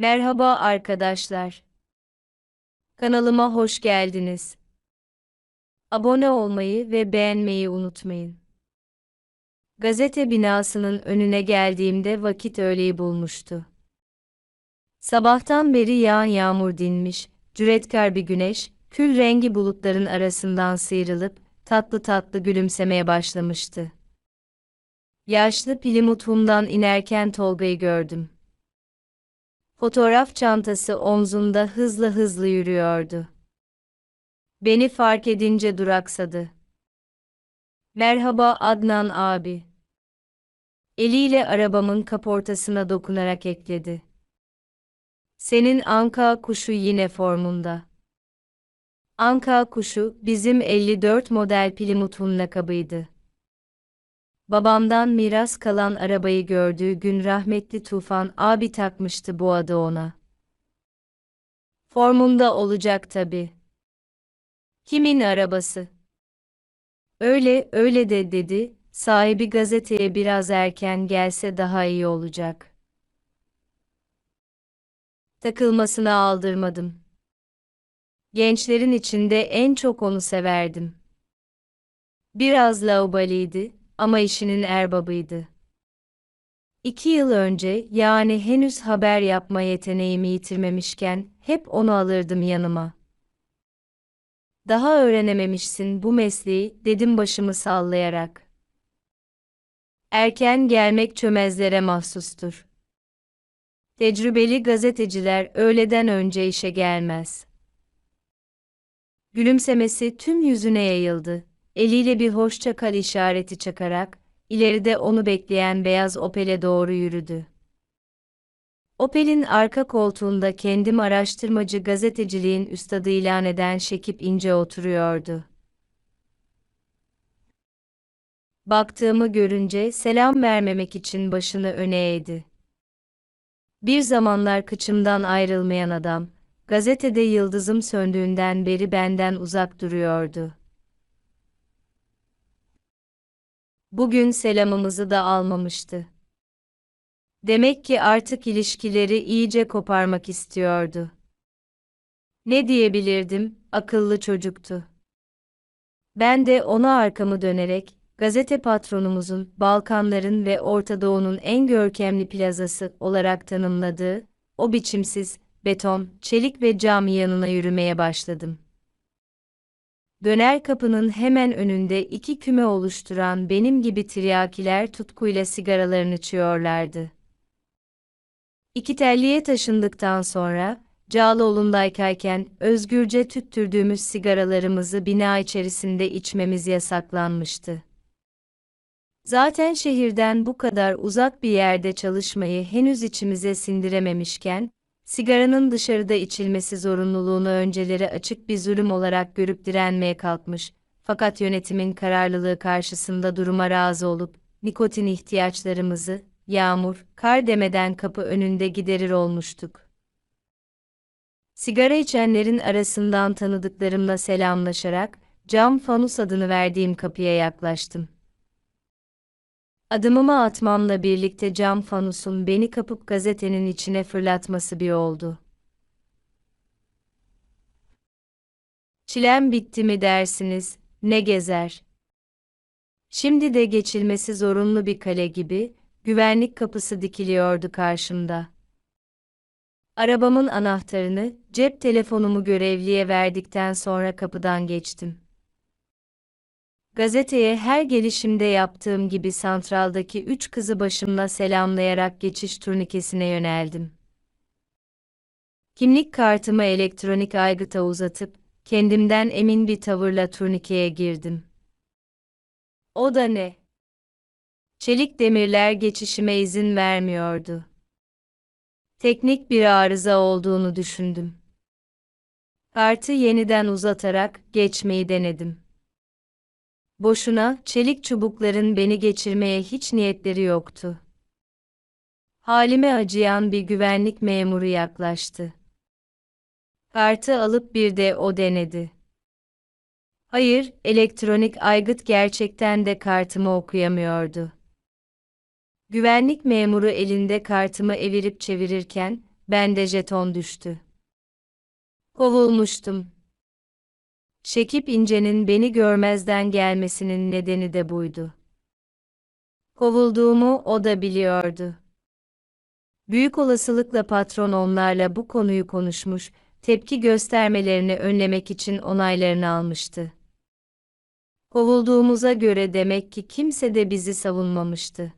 Merhaba arkadaşlar. Kanalıma hoş geldiniz. Abone olmayı ve beğenmeyi unutmayın. Gazete binasının önüne geldiğimde vakit öğleyi bulmuştu. Sabahtan beri yağan yağmur dinmiş, cüretkar bir güneş, kül rengi bulutların arasından sıyrılıp, tatlı tatlı gülümsemeye başlamıştı. Yaşlı Plymouth'umdan inerken Tolga'yı gördüm. Fotoğraf çantası omzunda hızlı hızlı yürüyordu. Beni fark edince duraksadı. Merhaba Adnan abi. Eliyle arabamın kaportasına dokunarak ekledi. Senin anka kuşu yine formunda. Anka kuşu bizim 54 model Plymouth'un lakabıydı. Babamdan miras kalan arabayı gördüğü gün rahmetli Tufan abi takmıştı bu adı ona. Formunda olacak tabi. Kimin arabası? Öyle, öyle de dedi, sahibi gazeteye biraz erken gelse daha iyi olacak. Takılmasına aldırmadım. Gençlerin içinde en çok onu severdim. Biraz laubaliydi, ama işinin erbabıydı. İki yıl önce, yani henüz haber yapma yeteneğimi yitirmemişken, hep onu alırdım yanıma. Daha öğrenememişsin bu mesleği, dedim başımı sallayarak. Erken gelmek çömezlere mahsustur. Tecrübeli gazeteciler öğleden önce işe gelmez. Gülümsemesi tüm yüzüne yayıldı eliyle bir hoşça kal işareti çakarak, ileride onu bekleyen beyaz Opel'e doğru yürüdü. Opel'in arka koltuğunda kendim araştırmacı gazeteciliğin üstadı ilan eden Şekip İnce oturuyordu. Baktığımı görünce selam vermemek için başını öne eğdi. Bir zamanlar kıçımdan ayrılmayan adam, gazetede yıldızım söndüğünden beri benden uzak duruyordu. Bugün selamımızı da almamıştı. Demek ki artık ilişkileri iyice koparmak istiyordu. Ne diyebilirdim, akıllı çocuktu. Ben de ona arkamı dönerek, gazete patronumuzun Balkanların ve Orta Doğu'nun en görkemli plazası olarak tanımladığı, o biçimsiz, beton, çelik ve cam yanına yürümeye başladım. Döner kapının hemen önünde iki küme oluşturan benim gibi tiryakiler tutkuyla sigaralarını içiyorlardı. İki telliye taşındıktan sonra, Cağaloğlu'ndayken özgürce tüttürdüğümüz sigaralarımızı bina içerisinde içmemiz yasaklanmıştı. Zaten şehirden bu kadar uzak bir yerde çalışmayı henüz içimize sindirememişken, sigaranın dışarıda içilmesi zorunluluğunu önceleri açık bir zulüm olarak görüp direnmeye kalkmış, fakat yönetimin kararlılığı karşısında duruma razı olup, nikotin ihtiyaçlarımızı, yağmur, kar demeden kapı önünde giderir olmuştuk. Sigara içenlerin arasından tanıdıklarımla selamlaşarak, cam fanus adını verdiğim kapıya yaklaştım. Adımımı atmamla birlikte cam fanusun beni kapıp gazetenin içine fırlatması bir oldu. Çilem bitti mi dersiniz, ne gezer. Şimdi de geçilmesi zorunlu bir kale gibi, güvenlik kapısı dikiliyordu karşımda. Arabamın anahtarını, cep telefonumu görevliye verdikten sonra kapıdan geçtim. Gazeteye her gelişimde yaptığım gibi santraldaki üç kızı başımla selamlayarak geçiş turnikesine yöneldim. Kimlik kartımı elektronik aygıta uzatıp, kendimden emin bir tavırla turnikeye girdim. O da ne? Çelik demirler geçişime izin vermiyordu. Teknik bir arıza olduğunu düşündüm. Kartı yeniden uzatarak geçmeyi denedim. Boşuna, çelik çubukların beni geçirmeye hiç niyetleri yoktu. Halime acıyan bir güvenlik memuru yaklaştı. Kartı alıp bir de o denedi. Hayır, elektronik aygıt gerçekten de kartımı okuyamıyordu. Güvenlik memuru elinde kartımı evirip çevirirken, bende jeton düştü. Kovulmuştum. Şekip İnce'nin beni görmezden gelmesinin nedeni de buydu. Kovulduğumu o da biliyordu. Büyük olasılıkla patron onlarla bu konuyu konuşmuş, tepki göstermelerini önlemek için onaylarını almıştı. Kovulduğumuza göre demek ki kimse de bizi savunmamıştı.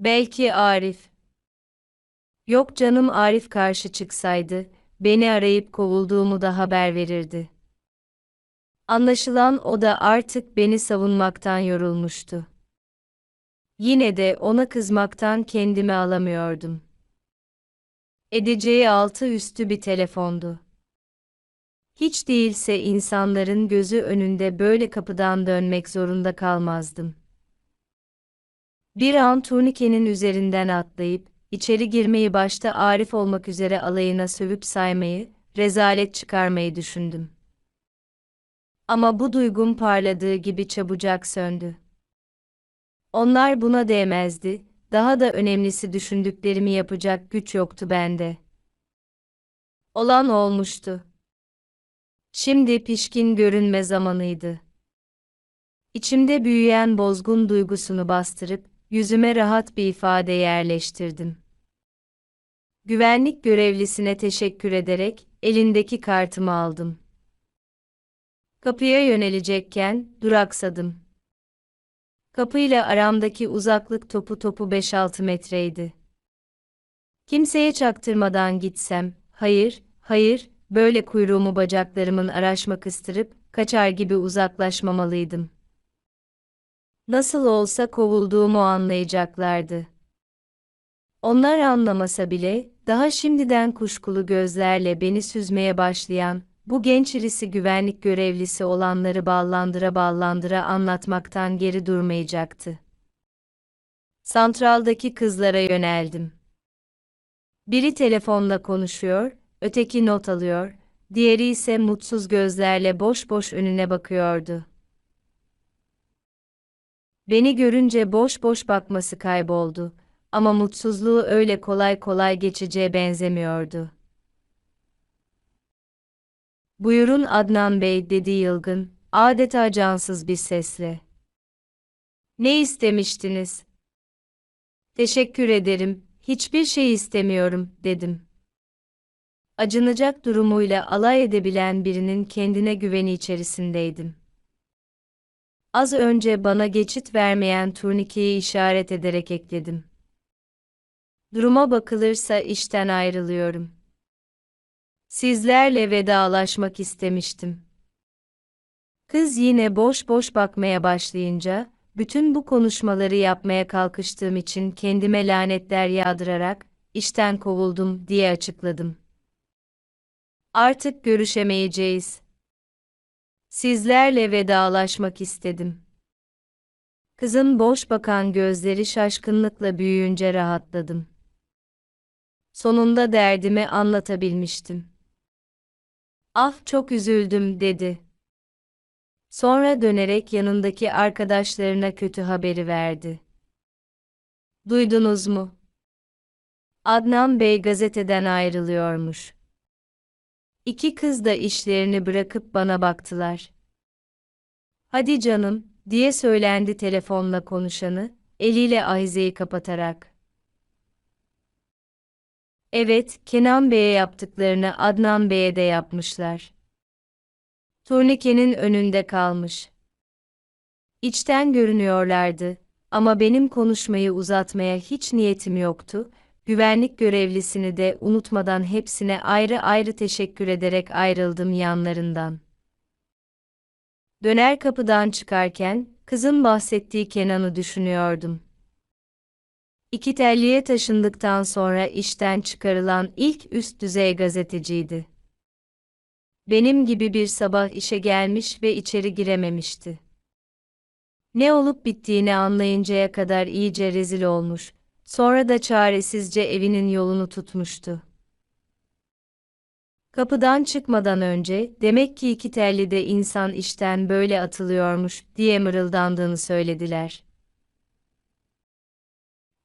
Belki Arif. Yok canım Arif karşı çıksaydı, beni arayıp kovulduğumu da haber verirdi. Anlaşılan o da artık beni savunmaktan yorulmuştu. Yine de ona kızmaktan kendimi alamıyordum. Edeceği altı üstü bir telefondu. Hiç değilse insanların gözü önünde böyle kapıdan dönmek zorunda kalmazdım. Bir an turnikenin üzerinden atlayıp, içeri girmeyi başta Arif olmak üzere alayına sövüp saymayı, rezalet çıkarmayı düşündüm. Ama bu duygum parladığı gibi çabucak söndü. Onlar buna değmezdi, daha da önemlisi düşündüklerimi yapacak güç yoktu bende. Olan olmuştu. Şimdi pişkin görünme zamanıydı. İçimde büyüyen bozgun duygusunu bastırıp, yüzüme rahat bir ifade yerleştirdim. Güvenlik görevlisine teşekkür ederek, elindeki kartımı aldım. Kapıya yönelecekken, duraksadım. Kapıyla aramdaki uzaklık topu topu 5-6 metreydi. Kimseye çaktırmadan gitsem, hayır, hayır, böyle kuyruğumu bacaklarımın araşma kıstırıp, kaçar gibi uzaklaşmamalıydım. Nasıl olsa kovulduğumu anlayacaklardı. Onlar anlamasa bile, daha şimdiden kuşkulu gözlerle beni süzmeye başlayan, bu genç irisi güvenlik görevlisi olanları ballandıra ballandıra anlatmaktan geri durmayacaktı. Santraldaki kızlara yöneldim. Biri telefonla konuşuyor, öteki not alıyor, diğeri ise mutsuz gözlerle boş boş önüne bakıyordu. Beni görünce boş boş bakması kayboldu ama mutsuzluğu öyle kolay kolay geçeceğe benzemiyordu. Buyurun Adnan Bey dedi yılgın, adeta cansız bir sesle. Ne istemiştiniz? Teşekkür ederim, hiçbir şey istemiyorum, dedim. Acınacak durumuyla alay edebilen birinin kendine güveni içerisindeydim. Az önce bana geçit vermeyen turnikeyi işaret ederek ekledim. Duruma bakılırsa işten ayrılıyorum. Sizlerle vedalaşmak istemiştim. Kız yine boş boş bakmaya başlayınca, bütün bu konuşmaları yapmaya kalkıştığım için kendime lanetler yağdırarak, işten kovuldum diye açıkladım. Artık görüşemeyeceğiz. Sizlerle vedalaşmak istedim. Kızın boş bakan gözleri şaşkınlıkla büyüyünce rahatladım. Sonunda derdimi anlatabilmiştim. Ah çok üzüldüm dedi. Sonra dönerek yanındaki arkadaşlarına kötü haberi verdi. Duydunuz mu? Adnan Bey gazeteden ayrılıyormuş. İki kız da işlerini bırakıp bana baktılar. Hadi canım, diye söylendi telefonla konuşanı, eliyle ahizeyi kapatarak. Evet, Kenan Bey'e yaptıklarını Adnan Bey'e de yapmışlar. Turnikenin önünde kalmış. İçten görünüyorlardı ama benim konuşmayı uzatmaya hiç niyetim yoktu. Güvenlik görevlisini de unutmadan hepsine ayrı ayrı teşekkür ederek ayrıldım yanlarından. Döner kapıdan çıkarken, kızın bahsettiği Kenan'ı düşünüyordum. İki telliye taşındıktan sonra işten çıkarılan ilk üst düzey gazeteciydi. Benim gibi bir sabah işe gelmiş ve içeri girememişti. Ne olup bittiğini anlayıncaya kadar iyice rezil olmuş, sonra da çaresizce evinin yolunu tutmuştu. Kapıdan çıkmadan önce, demek ki iki telli de insan işten böyle atılıyormuş, diye mırıldandığını söylediler.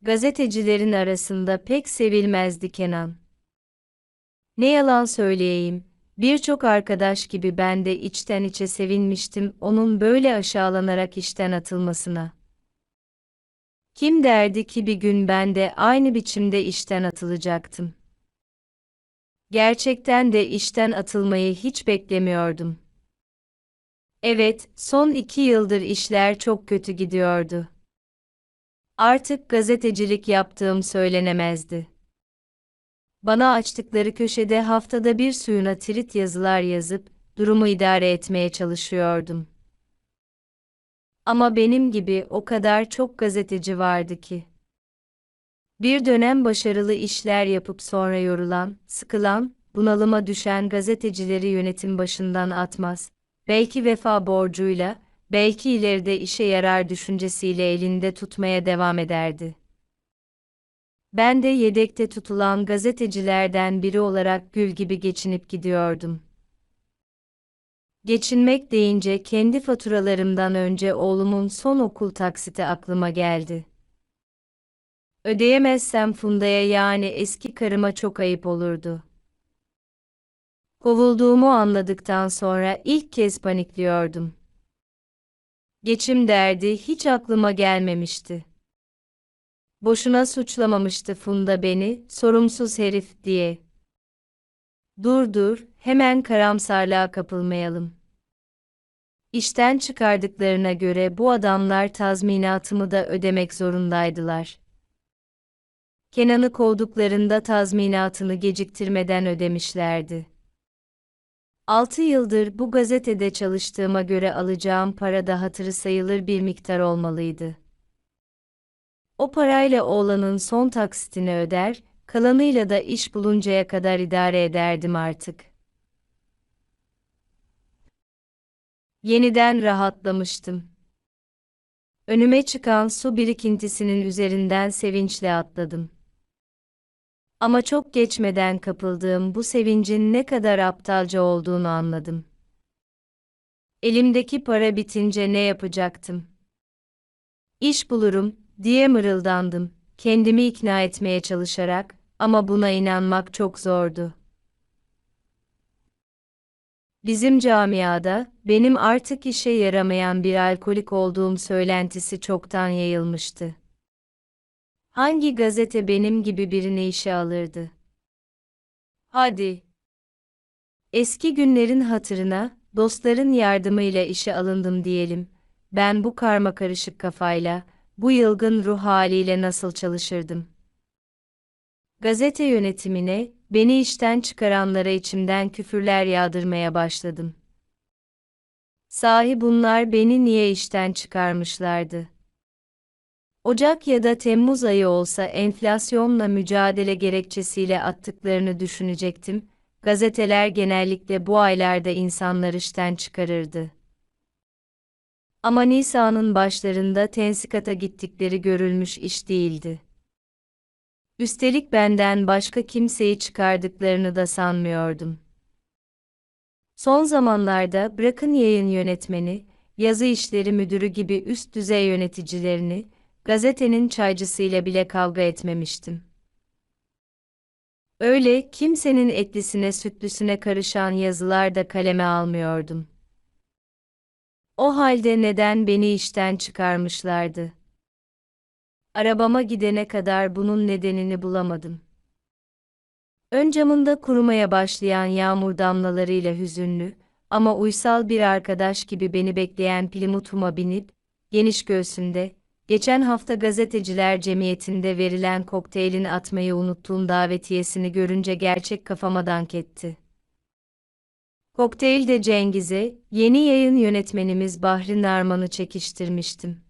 Gazetecilerin arasında pek sevilmezdi Kenan. Ne yalan söyleyeyim, birçok arkadaş gibi ben de içten içe sevinmiştim onun böyle aşağılanarak işten atılmasına. Kim derdi ki bir gün ben de aynı biçimde işten atılacaktım. Gerçekten de işten atılmayı hiç beklemiyordum. Evet, son iki yıldır işler çok kötü gidiyordu. Artık gazetecilik yaptığım söylenemezdi. Bana açtıkları köşede haftada bir suyuna trit yazılar yazıp, durumu idare etmeye çalışıyordum. Ama benim gibi o kadar çok gazeteci vardı ki. Bir dönem başarılı işler yapıp sonra yorulan, sıkılan, bunalıma düşen gazetecileri yönetim başından atmaz. Belki vefa borcuyla, belki ileride işe yarar düşüncesiyle elinde tutmaya devam ederdi. Ben de yedekte tutulan gazetecilerden biri olarak gül gibi geçinip gidiyordum. Geçinmek deyince kendi faturalarımdan önce oğlumun son okul taksiti aklıma geldi. Ödeyemezsem Funda'ya yani eski karıma çok ayıp olurdu. Kovulduğumu anladıktan sonra ilk kez panikliyordum. Geçim derdi hiç aklıma gelmemişti. Boşuna suçlamamıştı Funda beni, sorumsuz herif diye. Dur dur, hemen karamsarlığa kapılmayalım. İşten çıkardıklarına göre bu adamlar tazminatımı da ödemek zorundaydılar. Kenan'ı kovduklarında tazminatını geciktirmeden ödemişlerdi. Altı yıldır bu gazetede çalıştığıma göre alacağım para da hatırı sayılır bir miktar olmalıydı. O parayla oğlanın son taksitini öder, kalanıyla da iş buluncaya kadar idare ederdim artık. Yeniden rahatlamıştım. Önüme çıkan su birikintisinin üzerinden sevinçle atladım. Ama çok geçmeden kapıldığım bu sevincin ne kadar aptalca olduğunu anladım. Elimdeki para bitince ne yapacaktım? İş bulurum, diye mırıldandım, kendimi ikna etmeye çalışarak, ama buna inanmak çok zordu. Bizim camiada, benim artık işe yaramayan bir alkolik olduğum söylentisi çoktan yayılmıştı. Hangi gazete benim gibi birini işe alırdı? Hadi. Eski günlerin hatırına, dostların yardımıyla işe alındım diyelim. Ben bu karma karışık kafayla, bu yılgın ruh haliyle nasıl çalışırdım? Gazete yönetimine, beni işten çıkaranlara içimden küfürler yağdırmaya başladım. Sahi bunlar beni niye işten çıkarmışlardı? Ocak ya da Temmuz ayı olsa enflasyonla mücadele gerekçesiyle attıklarını düşünecektim. Gazeteler genellikle bu aylarda insanlar işten çıkarırdı. Ama Nisan'ın başlarında tensikata gittikleri görülmüş iş değildi. Üstelik benden başka kimseyi çıkardıklarını da sanmıyordum. Son zamanlarda bırakın yayın yönetmeni, yazı işleri müdürü gibi üst düzey yöneticilerini, gazetenin çaycısıyla bile kavga etmemiştim. Öyle kimsenin etlisine sütlüsüne karışan yazılar da kaleme almıyordum. O halde neden beni işten çıkarmışlardı? Arabama gidene kadar bunun nedenini bulamadım. Ön camında kurumaya başlayan yağmur damlalarıyla hüzünlü ama uysal bir arkadaş gibi beni bekleyen Plymouth'uma binip, geniş göğsünde, geçen hafta gazeteciler cemiyetinde verilen kokteylin atmayı unuttuğum davetiyesini görünce gerçek kafama dank etti. Kokteylde Cengiz'e, yeni yayın yönetmenimiz Bahri Narman'ı çekiştirmiştim.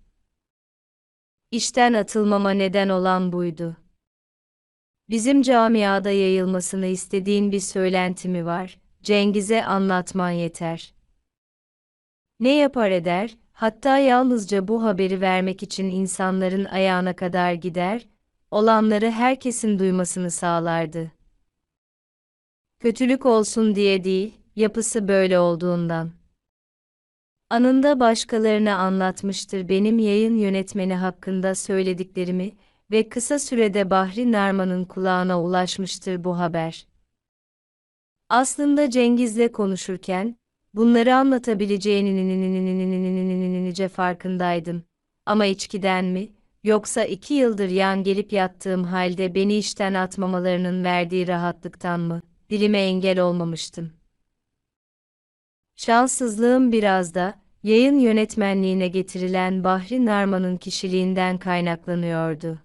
İşten atılmama neden olan buydu. Bizim camiada yayılmasını istediğin bir söylenti mi var? Cengiz'e anlatman yeter. Ne yapar eder, hatta yalnızca bu haberi vermek için insanların ayağına kadar gider, olanları herkesin duymasını sağlardı. Kötülük olsun diye değil, yapısı böyle olduğundan. Anında başkalarına anlatmıştır benim yayın yönetmeni hakkında söylediklerimi ve kısa sürede Bahri Narman'ın kulağına ulaşmıştır bu haber. Aslında Cengiz'le konuşurken, bunları anlatabileceğininince farkındaydım. Ama içkiden mi, yoksa iki yıldır yan gelip yattığım halde beni işten atmamalarının verdiği rahatlıktan mı, dilime engel olmamıştım. Şanssızlığım biraz da, yayın yönetmenliğine getirilen Bahri Narman'ın kişiliğinden kaynaklanıyordu.